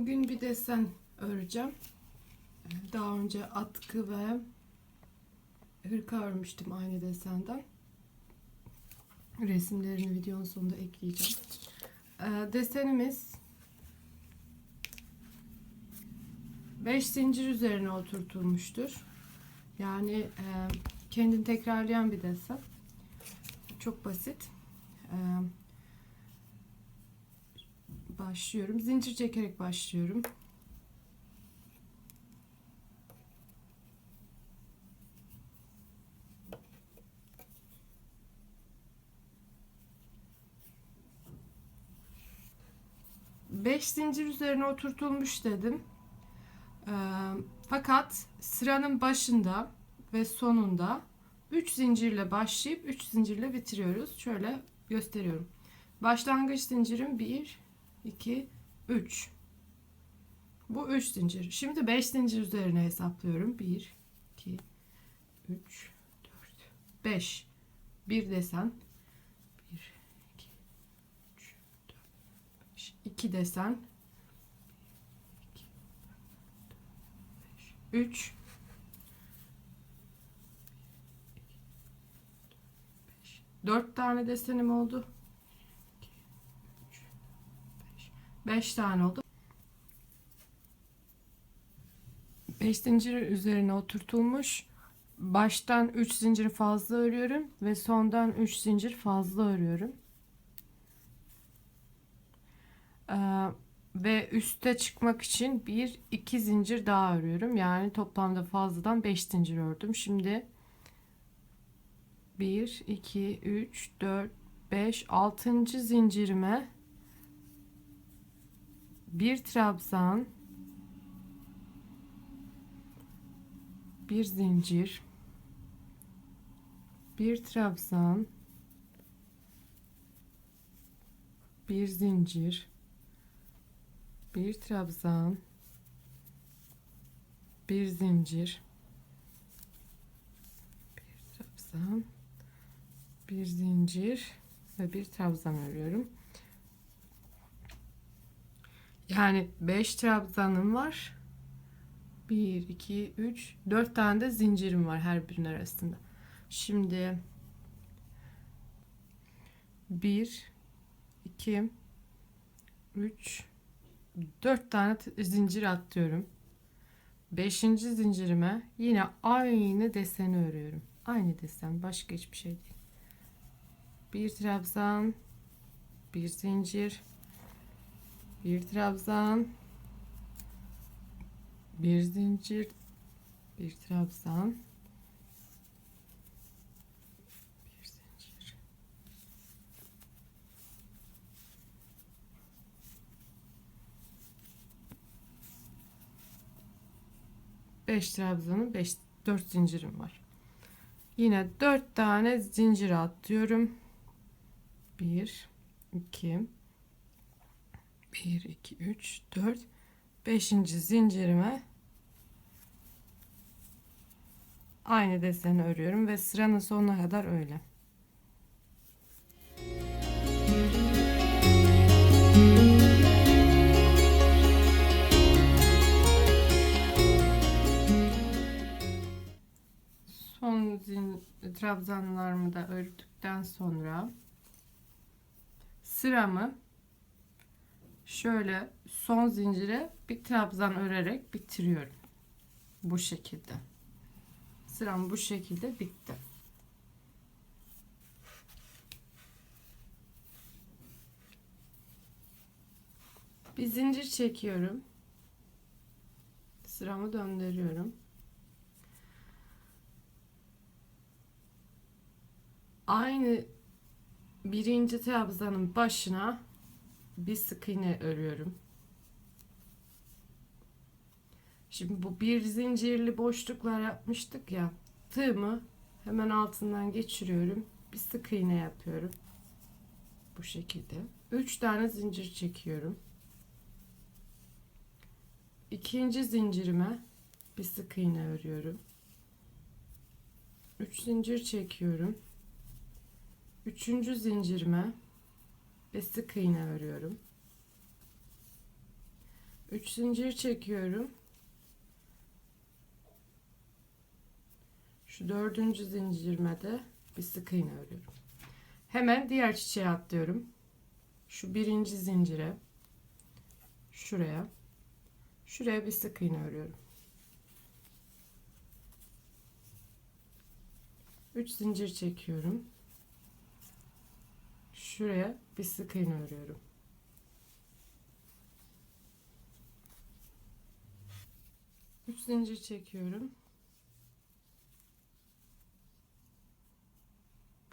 Bugün bir desen öreceğim. Daha önce atkı ve hırka örmüştüm aynı desenden. Resimlerini videonun sonunda ekleyeceğim. Ee, desenimiz 5 zincir üzerine oturtulmuştur. Yani e, kendini tekrarlayan bir desen. Çok basit. Ee, başlıyorum. Zincir çekerek başlıyorum. Beş zincir üzerine oturtulmuş dedim. Ee, fakat sıranın başında ve sonunda 3 zincirle başlayıp 3 zincirle bitiriyoruz. Şöyle gösteriyorum. Başlangıç zincirim 1 2 3 bu 3 zincir. Şimdi 5 zincir üzerine hesaplıyorum. 1 2 3 4 5 bir desen. 1 2 3 4 5 2 desen. 2 5 3 4 tane desenim oldu. 5 tane oldu. 5 zincir üzerine oturtulmuş. Baştan 3 zincir fazla örüyorum ve sondan 3 zincir fazla örüyorum. Ee, ve üste çıkmak için 1 2 zincir daha örüyorum. Yani toplamda fazladan 5 zincir ördüm. Şimdi 1 2 3 4 5 6. zincirime bir trabzan bir zincir bir trabzan bir zincir bir trabzan bir zincir bir trabzan bir zincir ve bir trabzan örüyorum. Yani 5 trabzanım var. 1, 2, 3, 4 tane de zincirim var her birinin arasında. Şimdi 1, 2, 3, 4 tane zincir atlıyorum. 5. zincirime yine aynı deseni örüyorum. Aynı desen başka hiçbir şey değil. Bir trabzan, bir zincir, bir trabzan bir zincir bir trabzan bir zincir. Beş trabzanın beş dört zincirim var. Yine dört tane zincir atlıyorum bir iki 1 2 3 4 5. zincirime aynı deseni örüyorum ve sıranın sonuna kadar öyle. Son zin trabzanlarımı da ördükten sonra sıramı şöyle son zincire bir trabzan örerek bitiriyorum. Bu şekilde. Sıram bu şekilde bitti. Bir zincir çekiyorum. Sıramı döndürüyorum. Aynı birinci trabzanın başına bir sık iğne örüyorum. Şimdi bu bir zincirli boşluklar yapmıştık ya. Tığımı hemen altından geçiriyorum. Bir sık iğne yapıyorum. Bu şekilde. 3 tane zincir çekiyorum. İkinci zincirime bir sık iğne örüyorum. 3 zincir çekiyorum. Üçüncü zincirime ve sık iğne örüyorum. 3 zincir çekiyorum. Şu dördüncü zincirime de bir sık iğne örüyorum. Hemen diğer çiçeğe atlıyorum. Şu birinci zincire şuraya şuraya bir sık iğne örüyorum. 3 zincir çekiyorum. Şuraya bir sık iğne örüyorum. Üç zincir çekiyorum.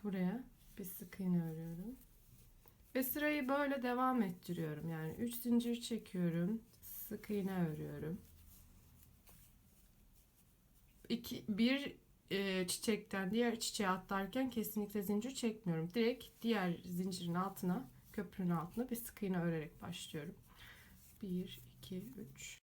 Buraya bir sık iğne örüyorum. Ve sırayı böyle devam ettiriyorum. Yani 3 zincir çekiyorum. Sık iğne örüyorum. 2 bir e, çiçekten diğer çiçeğe atlarken kesinlikle zincir çekmiyorum. Direkt diğer zincirin altına, köprünün altına bir sık iğne örerek başlıyorum. 1 2 3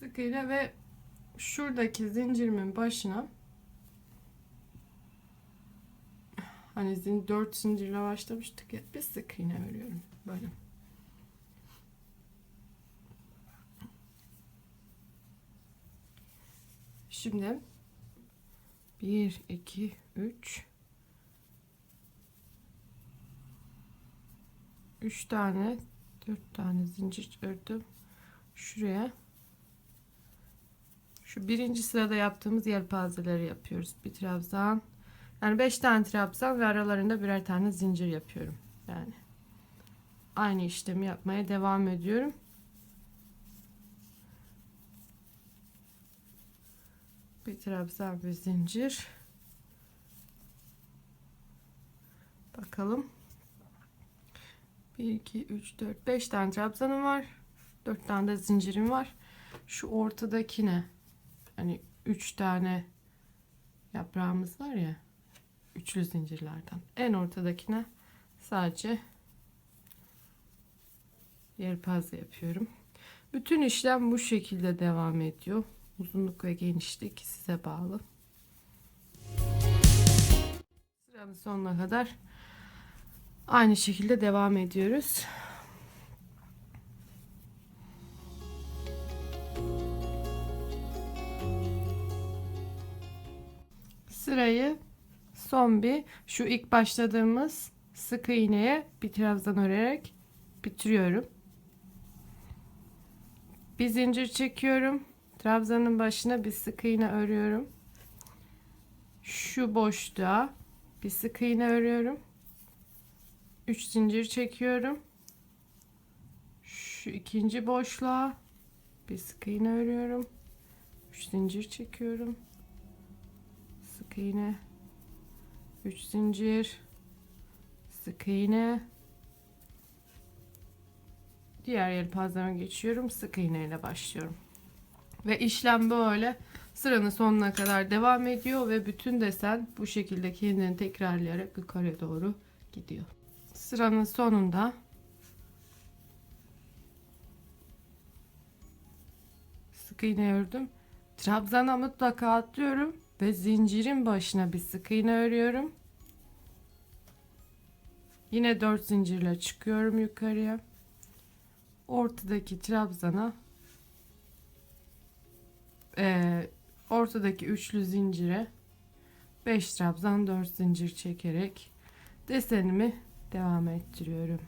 Sık iğne ve şuradaki zincirimin başına hani zin, 4 zincirle başlamıştık ya bir sık iğne örüyorum böyle. Şimdi 1 2 3 3 tane 4 tane zincir ördüm. Şuraya şu birinci sırada yaptığımız yelpazeleri yapıyoruz. Bir trabzan. Yani 5 tane trabzan ve aralarında birer tane zincir yapıyorum. Yani aynı işlemi yapmaya devam ediyorum. Bir trabzan bir zincir. Bakalım. 1 2 3 4 5 tane trabzanım var. 4 tane de zincirim var. Şu ortadakine hani 3 tane yaprağımız var ya üçlü zincirlerden. En ortadakine sadece yelpaze yapıyorum. Bütün işlem bu şekilde devam ediyor. Uzunluk ve genişlik size bağlı. Sıranın sonuna kadar aynı şekilde devam ediyoruz. Sırayı son bir şu ilk başladığımız sık iğneye bir trabzan örerek bitiriyorum. Bir zincir çekiyorum. Trabzanın başına bir sık iğne örüyorum. Şu boşluğa bir sık iğne örüyorum. 3 zincir çekiyorum. Şu ikinci boşluğa bir sık iğne örüyorum. 3 zincir çekiyorum. Sık iğne. 3 zincir. Sık iğne. Diğer yelpazeme geçiyorum. Sık iğne ile başlıyorum. Ve işlem böyle sıranın sonuna kadar devam ediyor ve bütün desen bu şekilde kendini tekrarlayarak yukarıya doğru gidiyor. Sıranın sonunda sık iğne ördüm. Trabzana mutlaka atlıyorum ve zincirin başına bir sık iğne örüyorum. Yine 4 zincirle çıkıyorum yukarıya. Ortadaki trabzana e, ortadaki üçlü zincire 5 trabzan 4 zincir çekerek desenimi devam ettiriyorum.